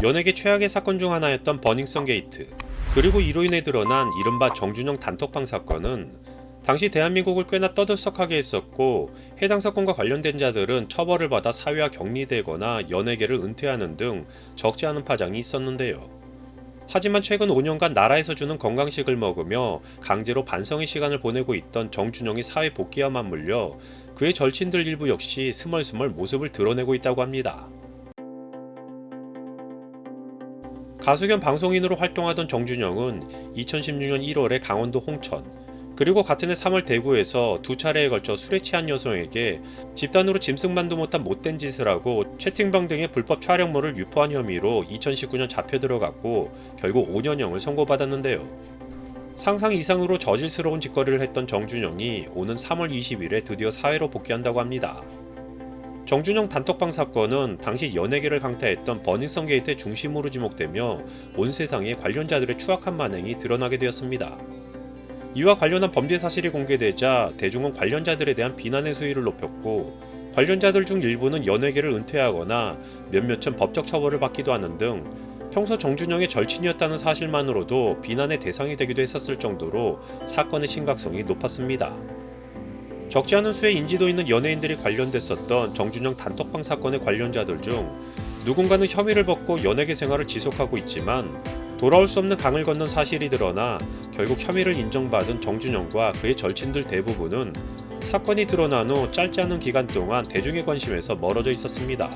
연예계 최악의 사건 중 하나였던 버닝썬 게이트 그리고 이로 인해 드러난 이른바 정준영 단톡방 사건은 당시 대한민국을 꽤나 떠들썩하게 했었고 해당 사건과 관련된 자들은 처벌을 받아 사회와 격리되거나 연예계를 은퇴하는 등 적지 않은 파장이 있었는데요. 하지만 최근 5년간 나라에서 주는 건강식을 먹으며 강제로 반성의 시간을 보내고 있던 정준영의 사회 복귀와 맞물려 그의 절친들 일부 역시 스멀스멀 모습을 드러내고 있다고 합니다. 가수 겸 방송인으로 활동하던 정준영은 2016년 1월에 강원도 홍천, 그리고 같은 해 3월 대구에서 두 차례에 걸쳐 술에 취한 여성에게 집단으로 짐승만도 못한 못된 짓을 하고 채팅방 등의 불법 촬영물을 유포한 혐의로 2019년 잡혀 들어갔고 결국 5년형을 선고받았는데요. 상상 이상으로 저질스러운 짓거리를 했던 정준영이 오는 3월 20일에 드디어 사회로 복귀한다고 합니다. 정준영 단톡방 사건은 당시 연예계를 강타했던 버닝썬 게이트의 중심으로 지목되며 온 세상에 관련자들의 추악한 만행이 드러나게 되었습니다. 이와 관련한 범죄 사실이 공개되자 대중은 관련자들에 대한 비난의 수위를 높였고 관련자들 중 일부는 연예계를 은퇴하거나 몇몇은 법적 처벌을 받기도 하는 등 평소 정준영의 절친이었다는 사실만으로도 비난의 대상이 되기도 했었을 정도로 사건의 심각성이 높았습니다. 적지 않은 수의 인지도 있는 연예인들이 관련됐었던 정준영 단톡방 사건의 관련자들 중 누군가는 혐의를 벗고 연예계 생활을 지속하고 있지만 돌아올 수 없는 강을 건넌 사실이 드러나 결국 혐의를 인정받은 정준영과 그의 절친들 대부분은 사건이 드러난 후 짧지 않은 기간 동안 대중의 관심에서 멀어져 있었습니다.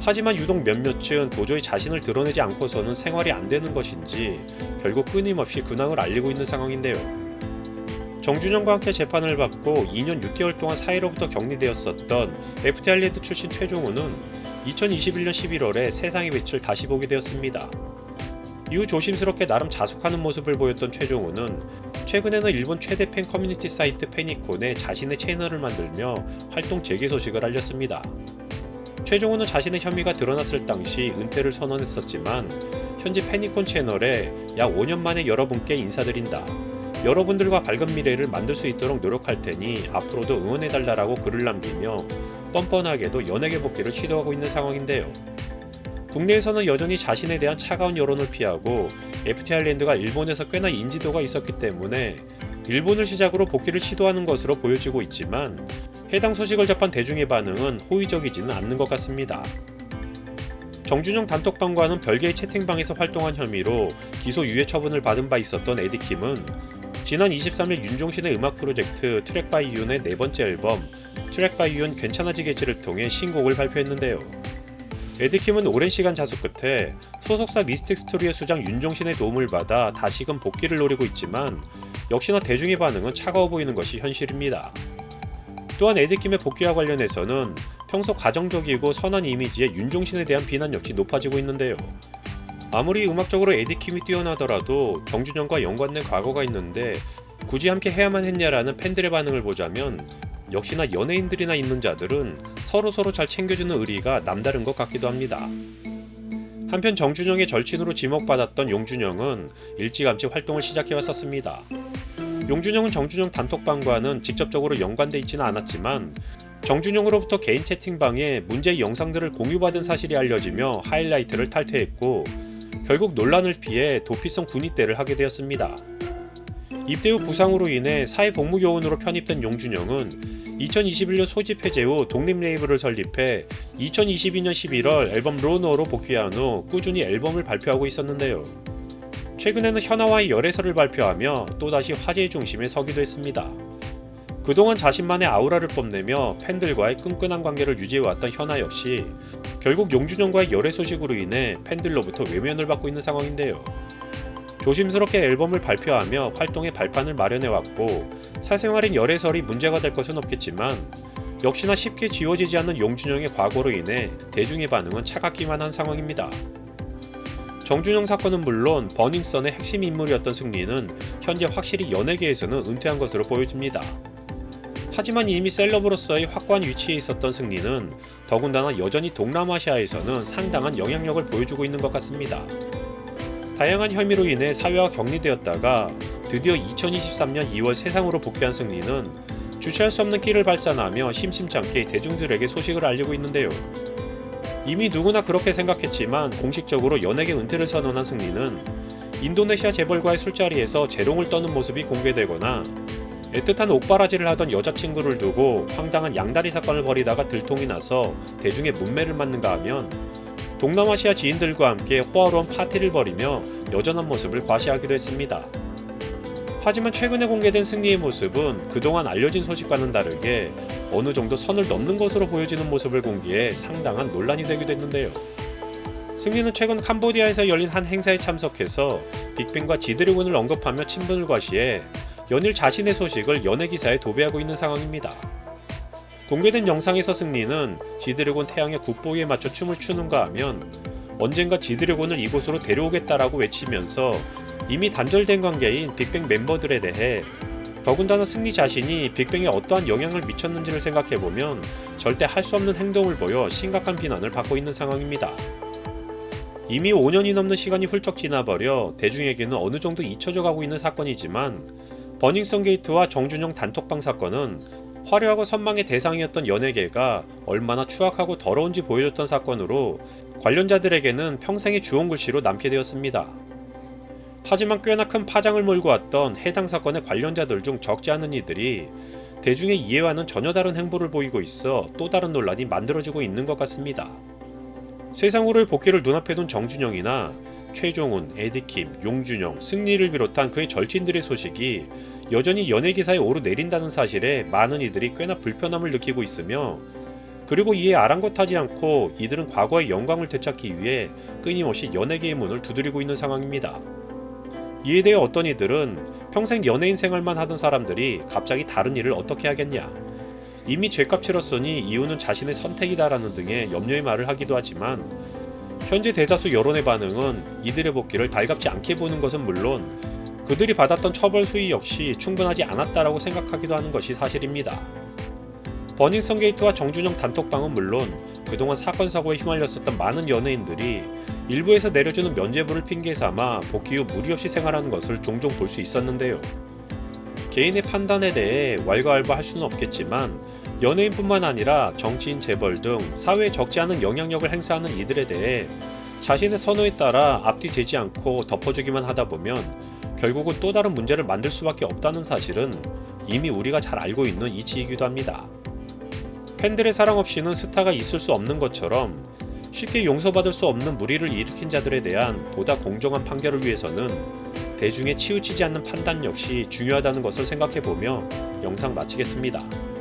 하지만 유독 몇몇은 도저히 자신을 드러내지 않고서는 생활이 안 되는 것인지 결국 끊임없이 근황을 알리고 있는 상황인데요. 정준영과 함께 재판을 받고 2년 6개월 동안 사회로부터 격리되었었던 FT 할리우드 출신 최종우는 2021년 11월에 세상의 빛을 다시 보게 되었습니다. 이후 조심스럽게 나름 자숙하는 모습을 보였던 최종우는 최근에는 일본 최대 팬 커뮤니티 사이트 페니콘에 자신의 채널을 만들며 활동 재개 소식을 알렸습니다. 최종우는 자신의 혐의가 드러났을 당시 은퇴를 선언했었지만 현재 페니콘 채널에 약 5년 만에 여러분께 인사드린다. 여러분들과 밝은 미래를 만들 수 있도록 노력할 테니 앞으로도 응원해달라고 글을 남기며 뻔뻔하게도 연예계 복귀를 시도하고 있는 상황인데요. 국내에서는 여전히 자신에 대한 차가운 여론을 피하고 FT 아일랜드가 일본에서 꽤나 인지도가 있었기 때문에 일본을 시작으로 복귀를 시도하는 것으로 보여지고 있지만 해당 소식을 접한 대중의 반응은 호의적이지는 않는 것 같습니다. 정준영 단톡방과는 별개의 채팅방에서 활동한 혐의로 기소 유예 처분을 받은 바 있었던 에디킴은 지난 23일 윤종신의 음악 프로젝트 트랙 바이 윤의 네 번째 앨범 트랙 바이 윤 괜찮아지겠지를 통해 신곡을 발표했는데요. 에디킴은 오랜 시간 자숙 끝에 소속사 미스틱 스토리의 수장 윤종신의 도움을 받아 다시금 복귀를 노리고 있지만 역시나 대중의 반응은 차가워 보이는 것이 현실입니다. 또한 에디킴의 복귀와 관련해서는 평소 가정적이고 선한 이미지의 윤종신에 대한 비난 역시 높아지고 있는데요. 아무리 음악적으로 에디킴이 뛰어나더라도 정준영과 연관된 과거가 있는데 굳이 함께 해야만 했냐라는 팬들의 반응을 보자면 역시나 연예인들이나 있는 자들은 서로 서로 잘 챙겨주는 의리가 남다른 것 같기도 합니다. 한편 정준영의 절친으로 지목받았던 용준영은 일찌감치 활동을 시작해왔었습니다. 용준영은 정준영 단톡방과는 직접적으로 연관돼 있지는 않았지만 정준영으로부터 개인 채팅방에 문제의 영상들을 공유받은 사실이 알려지며 하이라이트를 탈퇴했고 결국 논란을 피해 도피성 군입대를 하게 되었습니다. 입대 후 부상으로 인해 사회복무요원으로 편입된 용준영은 2021년 소집 해제 후 독립 레이블을 설립해 2022년 11월 앨범 로너로 복귀한 후 꾸준히 앨범을 발표하고 있었는데요. 최근에는 현아와의 열애설을 발표하며 또다시 화제의 중심에 서기도 했습니다. 그동안 자신만의 아우라를 뽐내며 팬들과의 끈끈한 관계를 유지해왔던 현아 역시 결국 용준영과의 열애 소식으로 인해 팬들로부터 외면을 받고 있는 상황인데요. 조심스럽게 앨범을 발표하며 활동의 발판을 마련해왔고 사생활인 열애설이 문제가 될 것은 없겠지만 역시나 쉽게 지워지지 않는 용준영의 과거로 인해 대중의 반응은 차갑기만 한 상황입니다. 정준영 사건은 물론 버닝썬의 핵심 인물이었던 승리는 현재 확실히 연예계에서는 은퇴한 것으로 보여집니다. 하지만 이미 셀럽으로서의 확고한 위치에 있었던 승리는 더군다나 여전히 동남아시아에서는 상당한 영향력을 보여주고 있는 것 같습니다. 다양한 혐의로 인해 사회와 격리되었다가 드디어 2023년 2월 세상으로 복귀한 승리는 주체할 수 없는 끼를 발산하며 심심찮게 대중들에게 소식을 알리고 있는데요. 이미 누구나 그렇게 생각했지만 공식적으로 연예계 은퇴를 선언한 승리는 인도네시아 재벌과의 술자리에서 재롱을 떠는 모습이 공개되거나 애틋한 옥바라지를 하던 여자친구를 두고 황당한 양다리 사건을 벌이다가 들통이 나서 대중의 문매를 맞는가 하면 동남아시아 지인들과 함께 호화로운 파티를 벌이며 여전한 모습을 과시하기도 했습니다. 하지만 최근에 공개된 승리의 모습은 그동안 알려진 소식과는 다르게 어느 정도 선을 넘는 것으로 보여지는 모습을 공개해 상당한 논란이 되기도 했는데요. 승리는 최근 캄보디아에서 열린 한 행사에 참석해서 빅뱅과 지드래곤을 언급하며 친분을 과시해 연일 자신의 소식을 연예 기사에 도배하고 있는 상황입니다. 공개된 영상에서 승리는 지드래곤 태양의 국보위에 맞춰 춤을 추는가 하면 언젠가 지드래곤을 이곳으로 데려오겠다라고 외치면서 이미 단절된 관계인 빅뱅 멤버들에 대해 더군다나 승리 자신이 빅뱅에 어떠한 영향을 미쳤는지를 생각해보면 절대 할 수 없는 행동을 보여 심각한 비난을 받고 있는 상황입니다. 이미 5년이 넘는 시간이 훌쩍 지나버려 대중에게는 어느 정도 잊혀져 가고 있는 사건이지만 버닝썬 게이트와 정준영 단톡방 사건은 화려하고 선망의 대상이었던 연예계가 얼마나 추악하고 더러운지 보여줬던 사건으로 관련자들에게는 평생의 주홍 글씨로 남게 되었습니다. 하지만 꽤나 큰 파장을 몰고 왔던 해당 사건의 관련자들 중 적지 않은 이들이 대중의 이해와는 전혀 다른 행보를 보이고 있어 또 다른 논란이 만들어지고 있는 것 같습니다. 세상으로의 복귀를 눈앞에 둔 정준영이나 최종훈, 에디킴, 용준영, 승리를 비롯한 그의 절친들의 소식이 여전히 연예 기사에 오르내린다는 사실에 많은 이들이 꽤나 불편함을 느끼고 있으며 그리고 이에 아랑곳하지 않고 이들은 과거의 영광을 되찾기 위해 끊임없이 연예계의 문을 두드리고 있는 상황입니다. 이에 대해 어떤 이들은 평생 연예인 생활만 하던 사람들이 갑자기 다른 일을 어떻게 하겠냐. 이미 죄값 치렀으니 이유는 자신의 선택이다라는 등의 염려의 말을 하기도 하지만 현재 대다수 여론의 반응은 이들의 복귀를 달갑지 않게 보는 것은 물론 그들이 받았던 처벌 수위 역시 충분하지 않았다라고 생각하기도 하는 것이 사실입니다. 버닝썬 게이트와 정준영 단톡방은 물론 그동안 사건 사고에 휘말렸었던 많은 연예인들이 일부에서 내려주는 면죄부를 핑계 삼아 복귀 후 무리 없이 생활하는 것을 종종 볼 수 있었는데요. 개인의 판단에 대해 왈가왈부할 수는 없겠지만 연예인뿐만 아니라 정치인 재벌 등 사회에 적지 않은 영향력을 행사하는 이들에 대해 자신의 선호에 따라 앞뒤 재지 않고 덮어주기만 하다 보면 결국은 또 다른 문제를 만들 수밖에 없다는 사실은 이미 우리가 잘 알고 있는 이치이기도 합니다. 팬들의 사랑 없이는 스타가 있을 수 없는 것처럼 쉽게 용서받을 수 없는 무리를 일으킨 자들에 대한 보다 공정한 판결을 위해서는 대중에 치우치지 않는 판단 역시 중요하다는 것을 생각해 보며 영상 마치겠습니다.